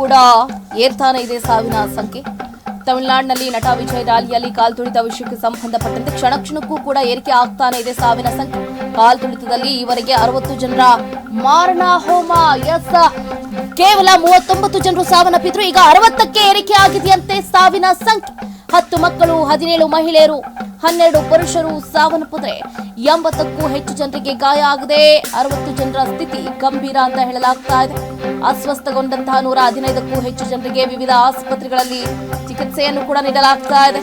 ಕೂಡ ಏರ್ತಾನೆ ಇದೆ ಸಾವಿನ ಸಂಖ್ಯೆ. ತಮಿಳುನಾಡಿನಲ್ಲಿ ನಟ ವಿಜಯ್ ರ್ಯಾಲಿಯಲ್ಲಿ ಕಾಲ್ ತುಳಿತ ವಿಷಯಕ್ಕೆ ಸಂಬಂಧಪಟ್ಟಂತೆ ಕ್ಷಣ ಕ್ಷಣಕ್ಕೂ ಕೂಡ ಏರಿಕೆ ಆಗ್ತಾನೆ ಇದೆ ಸಾವಿನ ಸಂಖ್ಯೆ. ಕಾಲ್ ತುಳಿತದಲ್ಲಿ ಈವರೆಗೆ ಅರವತ್ತು ಜನರ ಮಾರಣ ಹೋಮ. ಎಸ್ ಕೇವಲ ಮೂವತ್ತೊಂಬತ್ತು ಜನರು ಸಾವನ್ನಪ್ಪಿದ್ರು ಈಗ ಅರವತ್ತಕ್ಕೆ ಏರಿಕೆ ಆಗಿದೆಯಂತೆ ಸಾವಿನ ಸಂಖ್ಯೆ. ಹತ್ತು ಮಕ್ಕಳು, ಹದಿನೇಳು ಮಹಿಳೆಯರು, ಹನ್ನೆರಡು ಪುರುಷರು ಸಾವನ್ನಪ್ಪಿದ್ರೆ ಎಂಬತ್ತಕ್ಕೂ ಹೆಚ್ಚು ಜನರಿಗೆ ಗಾಯ ಆಗಿದೆ. ಅರವತ್ತು ಜನರ ಸ್ಥಿತಿ ಗಂಭೀರ ಅಂತ ಹೇಳಲಾಗ್ತಾ ಇದೆ. ಅಸ್ವಸ್ಥಗೊಂಡಂತಹ ನೂರ ಹದಿನೈದಕ್ಕೂ ಹೆಚ್ಚು ಜನರಿಗೆ ವಿವಿಧ ಆಸ್ಪತ್ರೆಗಳಲ್ಲಿ ಚಿಕಿತ್ಸೆಯನ್ನು ಕೂಡ ನೀಡಲಾಗ್ತಾ ಇದೆ.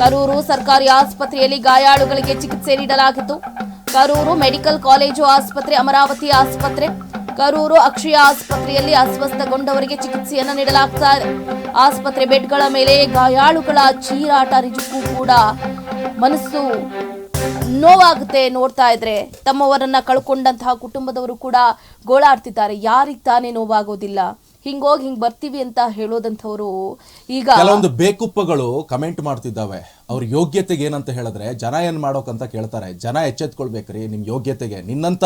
ಕರೂರು ಸರ್ಕಾರಿ ಆಸ್ಪತ್ರೆಯಲ್ಲಿ ಗಾಯಾಳುಗಳಿಗೆ ಚಿಕಿತ್ಸೆ ನೀಡಲಾಗಿತ್ತು. ಕರೂರು ಮೆಡಿಕಲ್ ಕಾಲೇಜು ಆಸ್ಪತ್ರೆ, ಅಮರಾವತಿ ಆಸ್ಪತ್ರೆ, ಕರೂರು ಅಕ್ಷಯ ಆಸ್ಪತ್ರೆಯಲ್ಲಿ ಅಸ್ವಸ್ಥಗೊಂಡವರಿಗೆ ಚಿಕಿತ್ಸೆಯನ್ನು ನೀಡಲಾಗ್ತಾ ಇದೆ. ಆಸ್ಪತ್ರೆ ಬೆಡ್ಗಳ ಮೇಲೆ ಗಾಯಾಳುಗಳ ಚೀರಾಟ ನಿಜಕ್ಕೂ ಕೂಡ ಮನಸ್ಸು ನೋವಾಗುತ್ತೆ ನೋಡ್ತಾ ಇದ್ರೆ. ತಮ್ಮವರನ್ನ ಕಳ್ಕೊಂಡಂತಹ ಕುಟುಂಬದವರು ಕೂಡ ಗೋಳಾಡ್ತಿದ್ದಾರೆ. ಯಾರಿಗೆ ತಾನೇ ನೋವಾಗೋದಿಲ್ಲ. ಹಿಂಗೋಗಿ ಹಿಂಗ್ ಬರ್ತೀವಿ ಅಂತ ಹೇಳೋದಂಥವ್ರು ಈಗ ಕೆಲವೊಂದು ಬೇಕುಪ್ಪಗಳು ಕಮೆಂಟ್ ಮಾಡ್ತಿದ್ದಾವೆ. ಅವ್ರ ಯೋಗ್ಯತೆಗೆ ಏನಂತ ಹೇಳಿದ್ರೆ, ಜನ ಏನ್ ಮಾಡೋಕಂತ ಕೇಳ್ತಾರೆ, ಜನ ಎಚ್ಚೆತ್ಕೊಳ್ಬೇಕ್ರಿ ನಿಮ್ ಯೋಗ್ಯತೆಗೆ. ನಿನ್ನಂತ,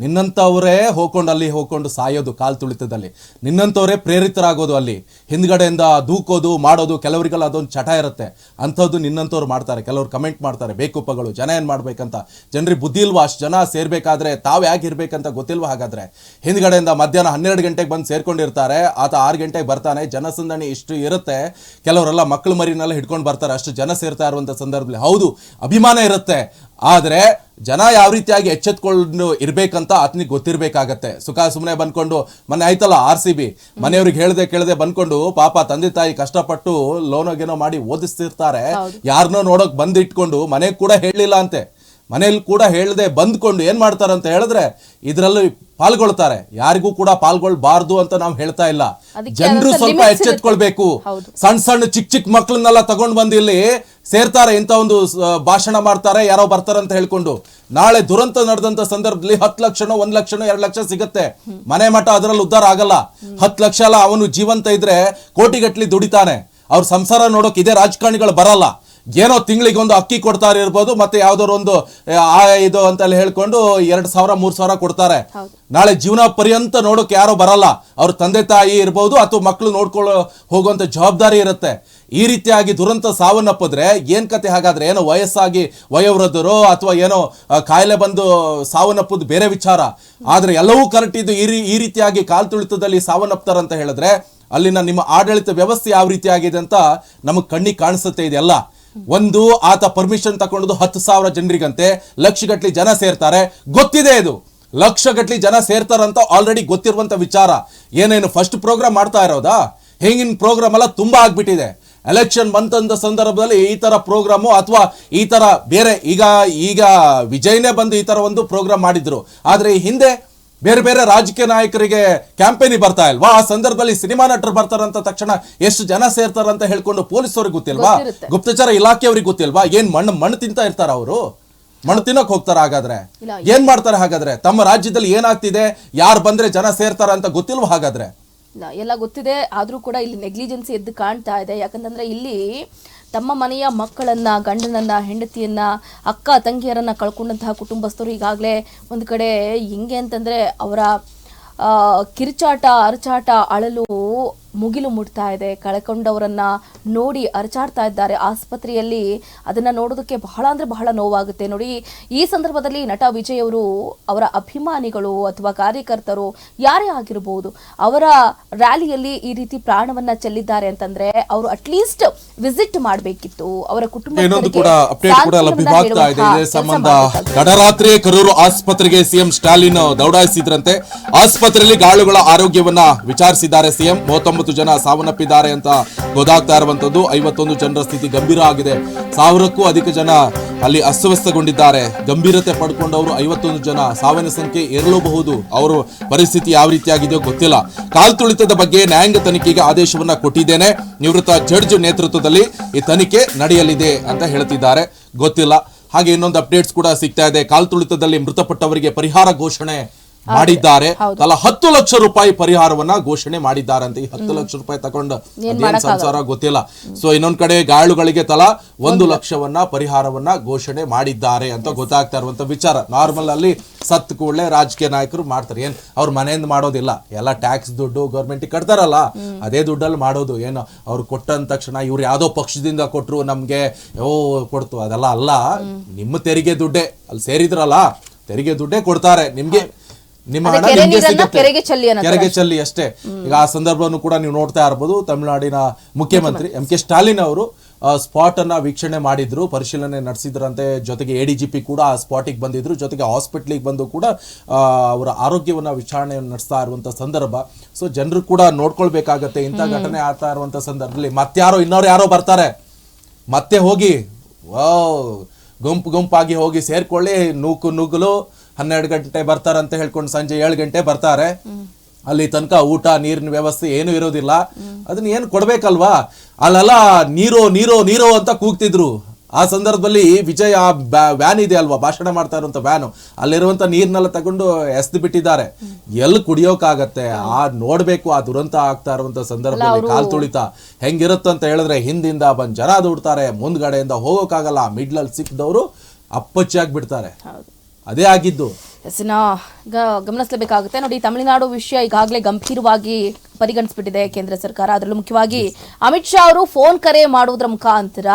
ನಿನ್ನಂತವರೇ ಹೋಗ್ಕೊಂಡು ಅಲ್ಲಿ ಹೋಗ್ಕೊಂಡು ಸಾಯೋದು ಕಾಲ್ ತುಳಿತದಲ್ಲಿ. ನಿನ್ನಂತವರೇ ಪ್ರೇರಿತರಾಗೋದು ಅಲ್ಲಿ. ಹಿಂದ್ಗಡೆಯಿಂದ ದೂಕೋದು, ಮಾಡೋದು, ಕೆಲವರಿಗೆಲ್ಲ ಅದೊಂದು ಚಟ ಇರುತ್ತೆ. ಅಂಥದ್ದು ನಿನ್ನಂಥವ್ರು ಮಾಡ್ತಾರೆ. ಕೆಲವರು ಕಮೆಂಟ್ ಮಾಡ್ತಾರೆ ಬೇಕುಪ್ಪಗಳು ಜನ ಏನ್ ಮಾಡ್ಬೇಕಂತ? ಜನರಿಗೆ ಬುದ್ಧಿ ಇಲ್ವಾ? ಅಷ್ಟು ಜನ ಸೇರ್ಬೇಕಾದ್ರೆ ತಾವು ಯಾಕೆ ಇರ್ಬೇಕಂತ ಗೊತ್ತಿಲ್ವಾ ಹಾಗಾದ್ರೆ? ಹಿಂದ್ಗಡೆಯಿಂದ ಮಧ್ಯಾಹ್ನ ಹನ್ನೆರಡು ಗಂಟೆಗೆ ಬಂದು ಸೇರ್ಕೊಂಡಿರ್ತಾರೆ, ಆತ ಆರು ಗಂಟೆಗೆ ಬರ್ತಾನೆ, ಜನಸಂದಣಿ ಇಷ್ಟು ಇರುತ್ತೆ. ಕೆಲವರೆಲ್ಲ ಮಕ್ಕಳು ಮರಿನೆಲ್ಲ ಹಿಡ್ಕೊಂಡು ಬರ್ತಾರೆ, ಅಷ್ಟು ಜನ ಸೇರ್ತಾ ಇರುವಂಥ ಸಂದರ್ಭದಲ್ಲಿ ಹೌದು ಅಭಿಮಾನ ಇರುತ್ತೆ. ಆದರೆ ಜನ ಯಾವ ರೀತಿಯಾಗಿ ಎಚ್ಚೆತ್ಕೊಂಡು ಇರಬೇಕಂತ ಆತನಿಗೆ ಗೊತ್ತಿರಬೇಕಾಗತ್ತೆ. ಸುಖ ಸುಮ್ಮನೆ ಬಂದ್ಕೊಂಡು ಮೊನ್ನೆ ಆಯ್ತಲ್ಲ ಆರ್ ಸಿ ಬಿ ಮನೆಯವ್ರಿಗೆ ಹೇಳ್ದೆ ಕೇಳದೆ ಬಂದ್ಕೊಂಡು ಪಾಪ ತಂದೆ ತಾಯಿ ಕಷ್ಟಪಟ್ಟು ಲೋನೋ ಗೇನೋ ಮಾಡಿ ಓದಿಸ್ತಿರ್ತಾರೆ. ಯಾರನ್ನೋ ನೋಡೋಕ್ ಬಂದಿಟ್ಕೊಂಡು ಮನೆಗೆ ಕೂಡ ಹೇಳಲಿಲ್ಲ ಅಂತೆ. ಮನೇಲಿ ಕೂಡ ಹೇಳದೆ ಬಂದ್ಕೊಂಡು ಏನು ಮಾಡ್ತಾರೆ ಅಂತ ಹೇಳಿದ್ರೆ ಇದರಲ್ಲಿ ಪಾಲ್ಗೊಳ್ತಾರೆ. ಯಾರಿಗೂ ಕೂಡ ಪಾಲ್ಗೊಳ್ಬಾರ್ದು ಅಂತ ನಾವು ಹೇಳ್ತಾ ಇಲ್ಲ. ಜನರು ಸ್ವಲ್ಪ ಎಚ್ಚೆತ್ಕೊಳ್ಬೇಕು. ಸಣ್ಣ ಸಣ್ಣ ಚಿಕ್ಕ ಚಿಕ್ಕ ಮಕ್ಕಳನ್ನೆಲ್ಲ ತಗೊಂಡ್ ಬಂದು ಇಲ್ಲಿ ಸೇರ್ತಾರೆ. ಇಂಥ ಒಂದು ಭಾಷಣ ಮಾಡ್ತಾರೆ. ಯಾರೋ ಬರ್ತಾರೆ ಅಂತ ಹೇಳ್ಕೊಂಡು. ನಾಳೆ ದುರಂತ ನಡೆದಂತ ಸಂದರ್ಭದಲ್ಲಿ ಹತ್ತು ಲಕ್ಷನೋ ಒಂದ್ ಲಕ್ಷನೋ ಎರಡು ಲಕ್ಷ ಸಿಗತ್ತೆ. ಮನೆ ಮಠ ಅದರಲ್ಲಿ ಉದ್ಧಾರ ಆಗಲ್ಲ. ಹತ್ತು ಲಕ್ಷ ಅಲ್ಲ ಅವನು ಜೀವಂತ ಇದ್ರೆ ಕೋಟಿಗಟ್ಲಿ ದುಡಿತಾನೆ. ಅವ್ರ ಸಂಸಾರ ನೋಡೋಕೆ ಇದೇ ರಾಜಕಾರಣಿಗಳು ಬರಲ್ಲ. ಏನೋ ತಿಂಗಳಿಗೆ ಒಂದು ಅಕ್ಕಿ ಕೊಡ್ತಾರೆ ಇರ್ಬೋದು ಮತ್ತೆ ಯಾವ್ದಾದ್ರು ಒಂದು ಆ, ಇದು ಅಂತೆಲ್ಲ ಹೇಳ್ಕೊಂಡು ಎರಡ್ ಸಾವಿರ ಮೂರ್ ಸಾವಿರ ಕೊಡ್ತಾರೆ. ನಾಳೆ ಜೀವನ ಪರ್ಯಂತ ನೋಡೋಕೆ ಯಾರೋ ಬರಲ್ಲ. ಅವ್ರ ತಂದೆ ತಾಯಿ ಇರ್ಬೋದು ಅಥವಾ ಮಕ್ಕಳು ನೋಡ್ಕೊಳ್ಳೋ ಹೋಗುವಂತ ಜವಾಬ್ದಾರಿ ಇರುತ್ತೆ. ಈ ರೀತಿಯಾಗಿ ದುರಂತ ಸಾವನ್ನಪ್ಪಿದ್ರೆ ಏನ್ ಕತೆ? ಹಾಗಾದ್ರೆ ಏನೋ ವಯಸ್ಸಾಗಿ ವಯೋವೃದ್ಧರು ಅಥವಾ ಏನೋ ಕಾಯಿಲೆ ಬಂದು ಸಾವನ್ನಪ್ಪದ್ ಬೇರೆ ವಿಚಾರ. ಆದ್ರೆ ಎಲ್ಲವೂ ಕರೆಕ್ಟ್ ಇದು. ಈ ರೀತಿಯಾಗಿ ಕಾಲ್ ತುಳಿತದಲ್ಲಿ ಸಾವನ್ನಪ್ತಾರಂತ ಹೇಳಿದ್ರೆ ಅಲ್ಲಿನ ನಿಮ್ಮ ಆಡಳಿತ ವ್ಯವಸ್ಥೆ ಯಾವ ರೀತಿಯಾಗಿದೆ ಅಂತ ನಮಗೆ ಕಣ್ಣಿಗೆ ಕಾಣಿಸುತ್ತೆ ಇದೆಲ್ಲ. ಒಂದು ಆತ ಪರ್ಮಿಷನ್ ತಗೊಂಡು ಹತ್ತು ಸಾವಿರ ಜನರಿಗಂತೆ ಲಕ್ಷಗಟ್ಲಿ ಜನ ಸೇರ್ತಾರೆ. ಗೊತ್ತಿದೆ ಇದು. ಲಕ್ಷಗಟ್ಲಿ ಜನ ಸೇರ್ತಾರಂತ ಆಲ್ರೆಡಿ ಗೊತ್ತಿರುವಂತ ವಿಚಾರ. ಏನೇನು ಫಸ್ಟ್ ಪ್ರೋಗ್ರಾಮ್ ಮಾಡ್ತಾ ಇರೋದಾ? ಹೆಂಗಿನ ಪ್ರೋಗ್ರಾಮ್ ಎಲ್ಲ ತುಂಬಾ ಆಗ್ಬಿಟ್ಟಿದೆ. ಎಲೆಕ್ಷನ್ ಬಂತಂದ ಸಂದರ್ಭದಲ್ಲಿ ಈ ತರ ಪ್ರೋಗ್ರಾಮು ಅಥವಾ ಈ ತರ ಬೇರೆ ಈಗ ಈಗ ವಿಜಯ್ನೇ ಬಂದು ಈ ತರ ಒಂದು ಪ್ರೋಗ್ರಾಮ್ ಮಾಡಿದ್ರು. ಆದ್ರೆ ಈ ಹಿಂದೆ ಬೇರೆ ಬೇರೆ ರಾಜಕೀಯ ನಾಯಕರಿಗೆ ಕ್ಯಾಂಪೇನಿಗೆ ಬರ್ತಾ ಇಲ್ವಾ? ಆ ಸಂದರ್ಭದಲ್ಲಿ ಸಿನಿಮಾ ನಟರು ಬರ್ತಾರಂತ ತಕ್ಷಣ ಎಷ್ಟು ಜನ ಸೇರ್ತಾರಂತ ಹೇಳ್ಕೊಂಡು ಪೊಲೀಸವ್ರಿಗೆ ಗೊತ್ತಿಲ್ವಾ? ಗುಪ್ತಚರ ಇಲಾಖೆಯವ್ರಿಗೆ ಗೊತ್ತಿಲ್ವಾ? ಏನ್ ಮಣ್ಣು ಮಣ್ಣು ತಿಂತಾ ಇರ್ತಾರ ಅವರು? ಮಣ್ಣು ತಿನ್ನಕ್ ಹೋಗ್ತಾರ ಹಾಗಾದ್ರೆ. ಏನ್ ಮಾಡ್ತಾರೆ ಹಾಗಾದ್ರೆ? ತಮ್ಮ ರಾಜ್ಯದಲ್ಲಿ ಏನಾಗ್ತಿದೆ? ಯಾರು ಬಂದ್ರೆ ಜನ ಸೇರ್ತಾರ ಅಂತ ಗೊತ್ತಿಲ್ವಾ ಹಾಗಾದ್ರೆ? ಎಲ್ಲ ಗೊತ್ತಿದೆ. ಆದ್ರೂ ಕೂಡ ಇಲ್ಲಿ ನೆಗ್ಲಿಜೆನ್ಸಿ ಎದ್ದು ಕಾಣ್ತಾ ಇದೆ. ಯಾಕಂತಂದ್ರೆ ಇಲ್ಲಿ ತಮ್ಮ ಮನೆಯ ಮಕ್ಕಳನ್ನ, ಗಂಡನನ್ನ, ಹೆಂಡತಿಯನ್ನ, ಅಕ್ಕ ತಂಗಿಯರನ್ನ ಕಳ್ಕೊಂಡಂತಹ ಕುಟುಂಬಸ್ಥರು ಈಗಾಗಲೇ ಒಂದು ಕಡೆ ಹೆಂಗೆ ಅಂತಂದ್ರೆ ಅವರ ಕಿರ್ಚಾಟ, ಅರಚಾಟ ಅಳಲು ಮುಗಿಲು ಮುಟ್ತಾ ಇದೆ. ಕಳ್ಕೊಂಡವರನ್ನ ನೋಡಿ ಅರಚಾಡ್ತಾ ಇದ್ದಾರೆ. ಆಸ್ಪತ್ರೆಯಲ್ಲಿ ಅದನ್ನ ನೋಡೋದಕ್ಕೆ ಬಹಳ ಅಂದ್ರೆ ಬಹಳ ನೋವಾಗುತ್ತೆ. ನೋಡಿ ಈ ಸಂದರ್ಭದಲ್ಲಿ ನಟ ವಿಜಯ್ ಅವರು ಅವರ ಅಭಿಮಾನಿಗಳು ಅಥವಾ ಕಾರ್ಯಕರ್ತರು ಯಾರೇ ಆಗಿರಬಹುದು ಅವರ ರ್ಯಾಲಿಯಲ್ಲಿ ಈ ರೀತಿ ಪ್ರಾಣವನ್ನ ಚೆಲ್ಲಿದ್ದಾರೆ ಅಂತಂದ್ರೆ ಅವರು ಅಟ್ಲೀಸ್ಟ್ ವಿಸಿಟ್ ಮಾಡಬೇಕಿತ್ತು. ಅವರ ಕುಟುಂಬ ತಡರಾತ್ರಿ ಕರೂರು ಆಸ್ಪತ್ರೆಗೆ ಸಿಎಂ ಸ್ಟಾಲಿನ್ ದೌಡಾಯಿಸಿದ್ರಂತೆ. ಆಸ್ಪತ್ರೆಯಲ್ಲಿ ಗಾಳುಗಳ ಆರೋಗ್ಯವನ್ನ ವಿಚಾರಿಸಿದ್ದಾರೆ ಸಿಎಂ. ಮೂವತ್ತೊಂಬತ್ತು ಜನ ಸಾವನ್ನಪ್ಪಿದ್ದಾರೆ ಅಂತ ಗೊತ್ತಾಗ್ತಾ ಇರುವಂತದ್ದು. ಐವತ್ತೊಂದು ಜನರ ಸ್ಥಿತಿ ಗಂಭೀರ ಆಗಿದೆ. ಸಾವಿರಕ್ಕೂ ಅಧಿಕ ಜನ ಅಲ್ಲಿ ಅಸ್ತವ್ಯಸ್ತಗೊಂಡಿದ್ದಾರೆ. ಗಂಭೀರತೆ ಪಡ್ಕೊಂಡವರು ಐವತ್ತೊಂದು ಜನ. ಸಾವಿನ ಸಂಖ್ಯೆ ಏರಲೂಬಹುದು ಅವರು ಪರಿಸ್ಥಿತಿ ಯಾವ ರೀತಿಯಾಗಿದೆಯೋ ಗೊತ್ತಿಲ್ಲ. ಕಾಲ್ ತುಳಿತದ ಬಗ್ಗೆ ನ್ಯಾಯಾಂಗ ತನಿಖೆಗೆ ಆದೇಶವನ್ನ ಕೊಟ್ಟಿದ್ದೇನೆ. ನಿವೃತ್ತ ಜಡ್ಜ್ ನೇತೃತ್ವದಲ್ಲಿ ಈ ತನಿಖೆ ನಡೆಯಲಿದೆ ಅಂತ ಹೇಳ್ತಿದ್ದಾರೆ. ಗೊತ್ತಿಲ್ಲ. ಹಾಗೆ ಇನ್ನೊಂದು ಅಪ್ಡೇಟ್ಸ್ ಕೂಡ ಸಿಗ್ತಾ ಇದೆ. ಕಾಲ್ ತುಳಿತದಲ್ಲಿ ಮೃತಪಟ್ಟವರಿಗೆ ಪರಿಹಾರ ಘೋಷಣೆ. ಮಾಡಿದ್ದಾರೆ. ತಲಾ ಹತ್ತು ಲಕ್ಷ ರೂಪಾಯಿ ಪರಿಹಾರವನ್ನ ಘೋಷಣೆ ಮಾಡಿದ್ದಾರೆ ಅಂತ ಈ ಹತ್ತು ಲಕ್ಷ ರೂಪಾಯಿ ತಗೊಂಡು ಅದೇನ್ ಸಂಸಾರ ಗೊತ್ತಿಲ್ಲ. ಸೊ ಇನ್ನೊಂದ್ ಕಡೆ ಗಾಯಾಳುಗಳಿಗೆ ತಲಾ ಒಂದು ಲಕ್ಷವನ್ನ ಪರಿಹಾರವನ್ನ ಘೋಷಣೆ ಮಾಡಿದ್ದಾರೆ ಅಂತ ಗೊತ್ತಾಗ್ತಾ ಇರುವಂತ ವಿಚಾರ. ನಾರ್ಮಲ್ ಅಲ್ಲಿ ಸತ್ ಕೂಡಲೇ ರಾಜಕೀಯ ನಾಯಕರು ಮಾಡ್ತಾರೆ. ಏನ್ ಅವ್ರ ಮನೆಯಿಂದ ಮಾಡೋದಿಲ್ಲ. ಎಲ್ಲ ಟ್ಯಾಕ್ಸ್ ದುಡ್ಡು ಗೌರ್ಮೆಂಟ್ ಕಟ್ತಾರಲ್ಲ. ಅದೇ ದುಡ್ಡಲ್ಲಿ ಮಾಡೋದು. ಏನು ಅವ್ರು ಕೊಟ್ಟಂತ ತಕ್ಷಣ ಇವ್ರು ಯಾವ್ದೋ ಪಕ್ಷದಿಂದ ಕೊಟ್ರು ನಮ್ಗೆ ಓ ಕೊಡ್ತು. ಅದೆಲ್ಲ ಅಲ್ಲ. ನಿಮ್ಮ ತೆರಿಗೆ ದುಡ್ಡೇ. ಅಲ್ಲಿ ಸೇರಿದ್ರಲ್ಲ. ತೆರಿಗೆ ದುಡ್ಡೇ ಕೊಡ್ತಾರೆ. ನಿಮ್ಗೆ ನಿಮ್ಮ ಹಣ ಕೆರೆ ನಿಮ್ಗೆ ನೀರನ್ನ ಸಿಗುತ್ತೆ. ಕೆರೆಗೆ ಚೆಲ್ಲಿ ಅನ್ನೋ ಕೆರೆಗೆ ಚೆಲ್ಲಿ ಅಷ್ಟೇ. ಈಗ ಆ ಸಂದರ್ಭವನ್ನು ಕೂಡ ನೀವು ನೋಡ್ತಾ ಇರ್ಬೋದು ತಮಿಳುನಾಡಿನ ಮುಖ್ಯಮಂತ್ರಿ ಎಂ ಕೆ ಸ್ಟಾಲಿನ್ ಅವರು ಸ್ಪಾಟ್ ಅನ್ನ ವೀಕ್ಷಣೆ ಮಾಡಿದ್ರು ಪರಿಶೀಲನೆ ನಡೆಸಿದ್ರಂತೆ ಜೊತೆಗೆ ಎಡಿಜಿಪಿ ಕೂಡ ಆ ಸ್ಪಾಟಿಗೆ ಬಂದಿದ್ರು. ಜೊತೆಗೆ ಹಾಸ್ಪಿಟ್ಲಿಗೆ ಬಂದು ಕೂಡ ಆ, ಅವರ ಆರೋಗ್ಯವನ್ನ ವಿಚಾರಣೆ ನಡೆಸ್ತಾ ಇರುವಂತ ಸಂದರ್ಭ. ಸೊ ಜನರು ಕೂಡ ನೋಡ್ಕೊಳ್ಬೇಕಾಗತ್ತೆ. ಇಂಥ ಘಟನೆ ಆಗ್ತಾ ಇರುವಂತ ಸಂದರ್ಭದಲ್ಲಿ ಮತ್ಯಾರೋ ಇನ್ನೋರು ಯಾರೋ ಬರ್ತಾರೆ. ಮತ್ತೆ ಹೋಗಿ ವಾವ್ ಗುಂಪು ಗುಂಪಾಗಿ ಹೋಗಿ ಸೇರ್ಕೊಳ್ಳಿ ನೂಕು ನುಗ್ಗಲು ಹನ್ನೆರಡು ಗಂಟೆ ಬರ್ತಾರಂತ ಹೇಳ್ಕೊಂಡು ಸಂಜೆ ಏಳು ಗಂಟೆ ಬರ್ತಾರೆ. ಅಲ್ಲಿ ತನಕ ಊಟ ನೀರಿನ ವ್ಯವಸ್ಥೆ ಏನು ಇರೋದಿಲ್ಲ. ಅದನ್ನ ಏನು ಕೊಡ್ಬೇಕಲ್ವಾ? ಅಲ್ಲೆಲ್ಲ ನೀರೋ ನೀರೋ ನೀರೋ ಅಂತ ಕೂಗ್ತಿದ್ರು. ಆ ಸಂದರ್ಭದಲ್ಲಿ ವಿಜಯ್ ಆ ವ್ಯಾನ್ ಇದೆ ಅಲ್ವಾ? ಭಾಷಣ ಮಾಡ್ತಾ ಇರುವಂತ ವ್ಯಾನು. ಅಲ್ಲಿರುವಂತ ನೀರ್ನೆಲ್ಲ ತಗೊಂಡು ಎಸ್ದು ಬಿಟ್ಟಿದ್ದಾರೆ. ಎಲ್ಲಿ ಕುಡಿಯೋಕಾಗತ್ತೆ? ಆ ನೋಡ್ಬೇಕು ಆ ದುರಂತ ಆಗ್ತಾ ಇರುವಂತ ಸಂದರ್ಭದಲ್ಲಿ ಕಾಲ್ ತುಳಿತ. ಹೆಂಗಿರುತ್ತಂತ ಹೇಳಿದ್ರೆ ಹಿಂದಿಂದ ಬಂದ್ ಜನ ದುಡ್ತಾರೆ. ಮುಂದ್ಗಡೆಯಿಂದ ಹೋಗೋಕ್ಕಾಗಲ್ಲ. ಮಿಡ್ಲಲ್ಲಿ ಸಿಕ್ಕಿದವರು ಅಪ್ಪಚ್ಚಿ ಬಿಡ್ತಾರೆ. ಅದೇ ಆಗಿದ್ದು. ಗಮನಿಸಲೇಬೇಕಾಗುತ್ತೆ. ನೋಡಿ ತಮಿಳುನಾಡು ವಿಷಯ ಈಗಾಗಲೇ ಗಂಭೀರವಾಗಿ ಪರಿಗಣಿಸ್ಬಿಟ್ಟಿದೆ ಕೇಂದ್ರ ಸರ್ಕಾರ. ಅದರಲ್ಲೂ ಮುಖ್ಯವಾಗಿ ಅಮಿತ್ ಶಾ ಅವರು ಫೋನ್ ಕರೆ ಮಾಡುವುದರ ಮುಖಾಂತರ